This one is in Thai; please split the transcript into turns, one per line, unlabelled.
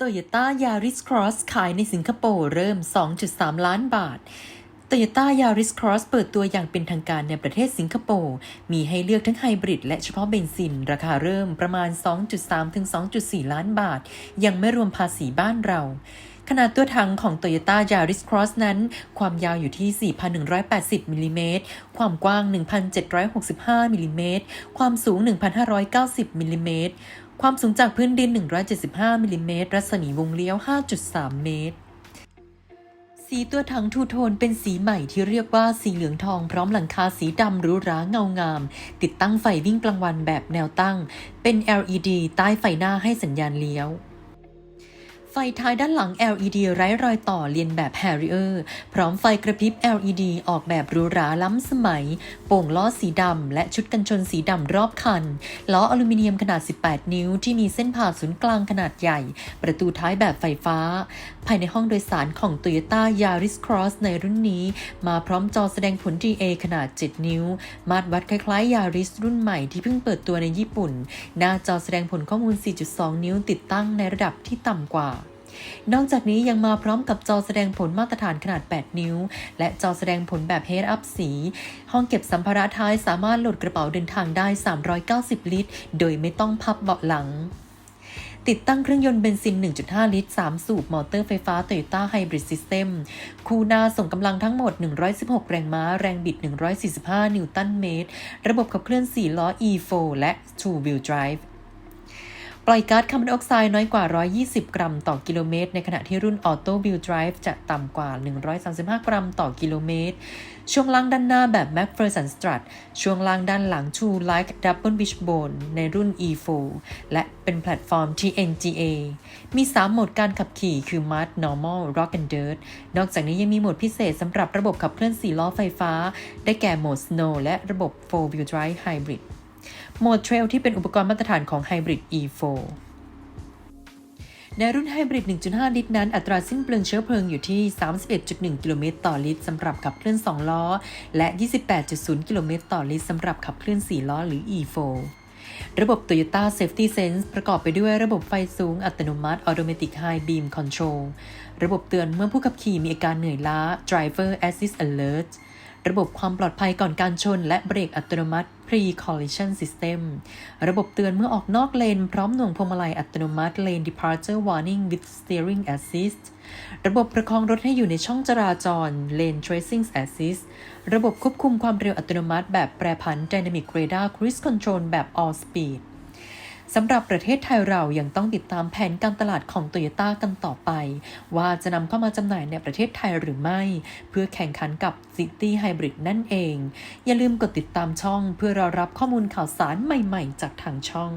Toyota Yaris Cross ขายในสิงคโปร์เริ่ม 2.3 ล้านบาท Toyota Yaris Cross เปิดตัวอย่างเป็นทางการในประเทศสิงคโปร์ มีให้เลือกทั้งไฮบริดและเฉพาะเบนซิน ราคาเริ่มประมาณ 2.3 ถึง 2.4 ล้านบาท ยังไม่รวมภาษีบ้านเราขนาดตัวถังของ Toyota Yaris Cross นั้น ความยาวอยู่ที่ 4,180 มิลลิเมตร ความกว้าง 1,765 มิลลิเมตร ความสูง 1,590 มิลลิเมตร ความสูงจากพื้นดิน 175มิลลิเมตรรัศมีวงเลี้ยว 5.3 เมตร สีตัวถังทูโทนเป็นสีใหม่ที่เรียกว่าสีเหลืองทองพร้อมหลังคาสีดำหรูหราเงางาม ติดตั้งไฟวิ่งกลางวันแบบแนวตั้ง เป็น LED ใต้ไฟหน้าให้สัญญาณเลี้ยว ไฟท้ายด้านหลัง LED ไร้รอยต่อเลียนแบบ Harrier พร้อมไฟกระพริบ LED ออกแบบหรูหราล้ำสมัย โป่งล้อสีดำ และชุดกันชนสีดำรอบคัน ล้ออลูมิเนียมขนาด 18 นิ้ว ที่มีเส้นผ่าศูนย์กลางขนาดใหญ่ ประตูท้ายแบบไฟฟ้า ภายในห้องโดยสารของ Toyota Yaris Cross ในรุ่นนี้ มาพร้อมจอแสดงผล DA ขนาด 7 นิ้ว มาตรวัดคล้ายๆ Yaris รุ่นใหม่ที่เพิ่งเปิดตัวในญี่ปุ่น หน้าจอแสดงผลข้อมูล 4.2 นิ้วติดตั้งในระดับที่ต่ำกว่า นอกจากนี้ยังมาพร้อมกับจอแสดงผลมาตรฐานขนาด 8 นิ้ว และจอแสดงผลแบบ Head Up สี ห้องเก็บสัมภาระท้ายสามารถโหลดกระเป๋าเดินทางได้ 390 ลิตร โดยไม่ต้องพับเบาะหลังติดตั้งเครื่องยนต์เบนซิน 1.5 ลิตร 3 สูบ มอเตอร์ไฟฟ้า Toyota Hybrid System คูนาส่งกำลังทั้งหมด 116 แรงม้า แรงบิด 145 นิวตันเมตร ระบบขับเคลื่อน 4 ล้อ E4 และ Two Wheel Drive ปล่อยก๊าซคาร์บอนไดออกไซด์น้อยกว่า 120 กรัมต่อกิโลเมตร ในขณะที่รุ่น Auto Wheel Drive จะต่ำกว่า 135 กรัมต่อกิโลเมตร ช่วงล่างด้านหน้าแบบ McPherson Strut ช่วงล่างด้านหลัง True Like Double Wishbone ในรุ่น E4 และเป็นแพลตฟอร์ม TNGA มี 3 โหมดการขับขี่คือ Mud Normal Rock and Dirt นอกจากนี้ยังมีโหมดพิเศษสำหรับระบบขับเคลื่อน4ล้อไฟฟ้า ได้แก่โหมด Snow และระบบ 4 Wheel Drive Hybrid โหมดเทรลที่เป็นอุปกรณ์มาตรฐานของ Hybrid E4 ในรุ่น Hybrid 1.5 ลิตรนั้น อัตราสิ้นเปลืองเชื้อเพลิงอยู่ที่ 31.1 กิโลเมตรต่อลิตรสำหรับขับเคลื่อน 2 ล้อ และ 28.0 กิโลเมตรต่อลิตรสำหรับขับเคลื่อน 4 ล้อหรือ E4 ระบบ Toyota Safety Sense ประกอบไปด้วยระบบไฟสูงอัตโนมัติ Automatic High Beam Control ระบบเตือนเมื่อผู้ขับขี่มีอาการเหนื่อยล้า Driver Assist Alert ระบบความปลอดภัยก่อนการชน และเบรกอัตโนมัติ Pre-Collision System ระบบเตือนเมื่อออกนอกเลน พร้อมหน่วงพวงมาลัยอัตโนมัติ Lane Departure Warning with Steering Assist ระบบประคองรถให้อยู่ในช่องจราจร Lane Tracing Assist ระบบควบคุมความเร็วอัตโนมัติแบบแปรผัน Dynamic Radar Cruise Control แบบ All Speed สำหรับประเทศไทยเรายังต้องติดตามแผนการตลาดของโตโยต้ากันต่อไป ว่าจะนำเข้ามาจำหน่ายในประเทศไทยหรือไม่ เพื่อแข่งขันกับ City Hybrid นั่นเอง อย่าลืมกดติดตามช่องเพื่อรอรับข้อมูลข่าวสารใหม่ๆ จากทางช่อง